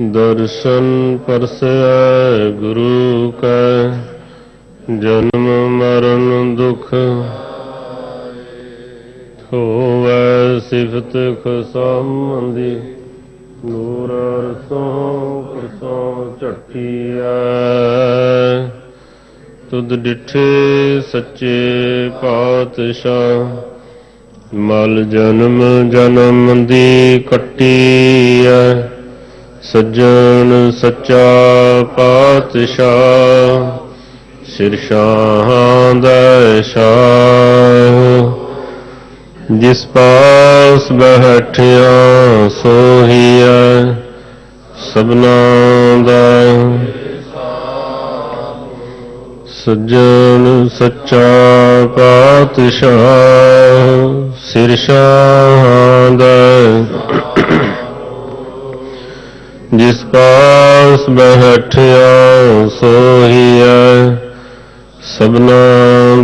ਦਰਸ਼ਨ ਪਰਸੈ ਗੁਰੂ ਕੈ, ਜਨਮ ਮਰਨ ਦੁਖ ਹੋਵੈ ਸਿਫਤ ਖਸਮੰਦੀ ਨੂਰ ਅਰਸੋਂ ਕਰਸੋਂ ਝਟੀਐ ਤੁਧ ਡਿਠੇ ਸੱਚੇ ਪਾਤਸ਼ਾਹ, ਮਲ ਜਨਮ ਜਨਮ ਦੀ ਕੱਟੀਐ। ਸੱਜਣ ਸੱਚਾ ਪਾਤਸ਼ਾਹ, ਸਿਰ ਸ਼ਾਹਾਂ ਦਾ ਸ਼ਾਹ। ਜਿਸ ਪਾਸ ਬੈਠਿਆ ਸੋਹੀਐ, ਸਭਨਾ ਦਾ ਸੱਜਣ ਸੱਚਾ ਪਾਤਸ਼ਾਹ, ਸਿਰ ਸ਼ਾਹਾਂ ਦਾ ਜਿਸ ਪਾਸ ਬੈਠਿਆ ਸੋਹੀਐ ਸਭਨਾ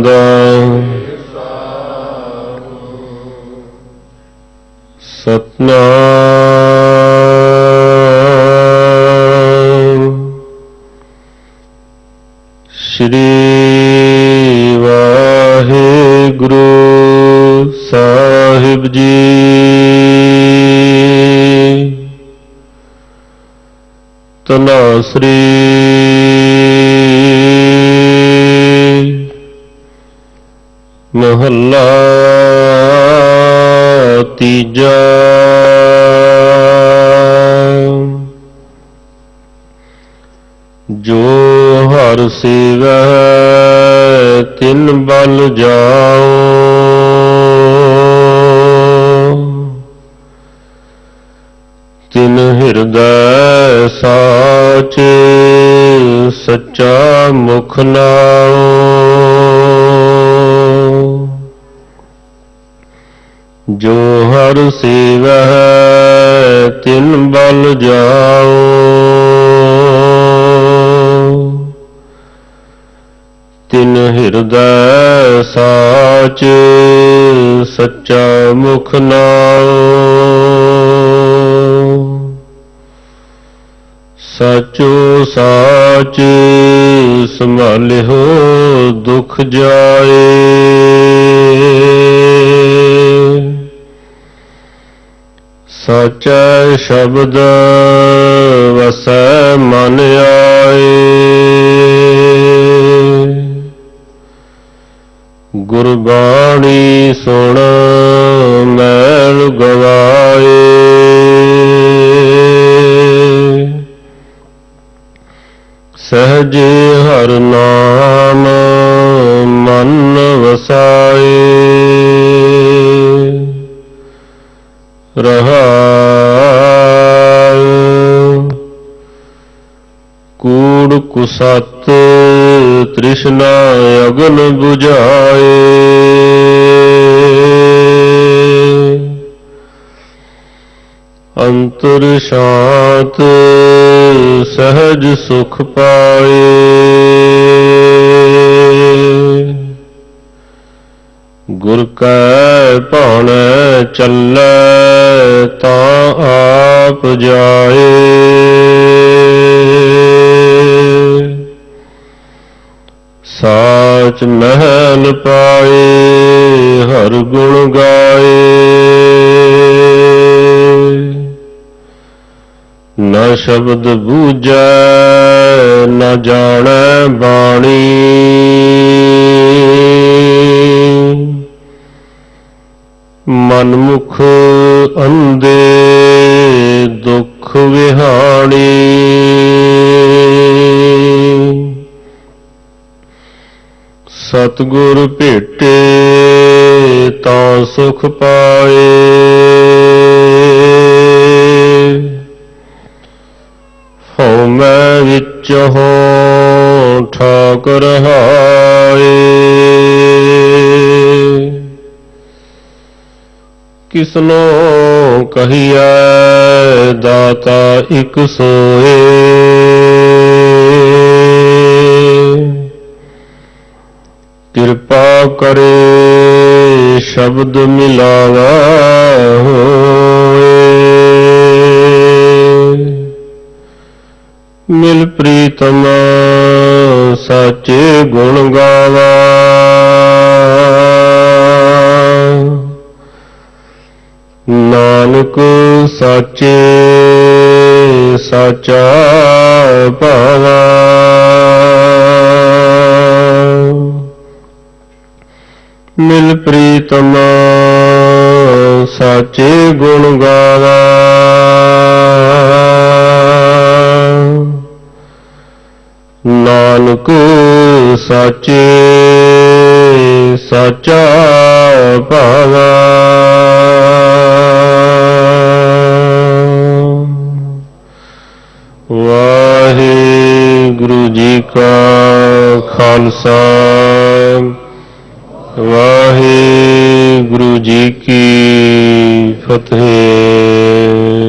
ਦਾ। ਸਤਨਾਮ। ਸ਼੍ਰੀ ਵਾਹਿਗੁਰੂ ਸਾਹਿਬ ਜੀ। ਤਨਾਸਰੀ ਮਹੱਲਾ ਤੀਜਾ। ਜੋ ਹਰ ਸੇਵੈ ਤਿਨ ਬਲ ਜਾਓ ਹਿਰਦੈ ਸਾਚ, ਸੱਚਾ ਮੁਖ ਨਾਉ। ਜੋ ਹਰ ਸੇਵੈ ਤਿਨ ਬਲ ਜਾਓ ਤਿਨ ਹਿਰਦੈ ਸਾਚ, ਸੱਚਾ ਮੁਖ ਨਾਉ। ਸਚੋ ਸਾਚ ਸੰਭਾਲਿਓ ਦੁਖ ਜਾਏ। ਸਚੈ ਸ਼ਬਦ ਵਸੈ ਮਨ ਆਏ। ਗੁਰਬਾਣੀ ਸੁਣ ਮੈਂ ਸਹਜੇ ਹਰ ਨਾਮ ਮਨ ਵਸਾਏ। ਰਹਾਉ ਕੂੜ ਕੁਸਤ ਤ੍ਰਿਸ਼ਨਾ ਅਗਨ 부ਝਾਏ ਅੰਤਰ ਸ਼ਾਂਤ, ਸਹਜ ਸੁਖ ਪਾਏ। ਗੁਰ ਕੈ ਭਾਣੈ ਚੱਲੈ, ਤਾਂ ਆਪ ਜਾਏ। ਸਾਚ ਮਹਿਲ ਪਾਏ, ਹਰ ਗੁਣ ਗਾਏ। ਸ਼ਬਦ ਬੂਝੈ ਨਾ ਜਾਣੈ ਬਾਣੀ। ਮਨਮੁਖ ਅੰਦੇ ਦੁਖ ਵਿਹਾਣੀ। ਸਤਗੁਰ ਭੇਟੇ ਤਾਂ ਸੁਖ ਪਾਏ। ਮੈਂ ਵਿੱਚ ਹੋ ਠਾਕਰ ਹਾਏ। ਕਿਸਨੋ ਕਹੀਐ ਦਾਤਾ ਇਕ ਸੋਏ। ਕਿਰਪਾ ਕਰੇ ਸ਼ਬਦ ਮਿਲਾਵਾ ਹੋਏ ਮਿਲ ਪ੍ਰੀਤਮ ਸਾਚੇ ਗੁਣ ਗਾਵਾ। ਨਾਨਕ ਸਾਚੇ ਸਾਚਾ ਭਾਵਾ ਮਿਲ ਪ੍ਰੀਤਮ ਸਾਚੇ ਗੁਣ ਗਾਵਾ। ਨਾਨਕ ਸਾਚੇ ਸਾਚਾ ਭਾਵਾ। ਵਾਹਿਗੁਰੂ ਜੀ ਕਾ ਖਾਲਸਾ ਵਾਹਿਗੁਰੂ ਜੀ ਕੀ ਫਤਿਹ।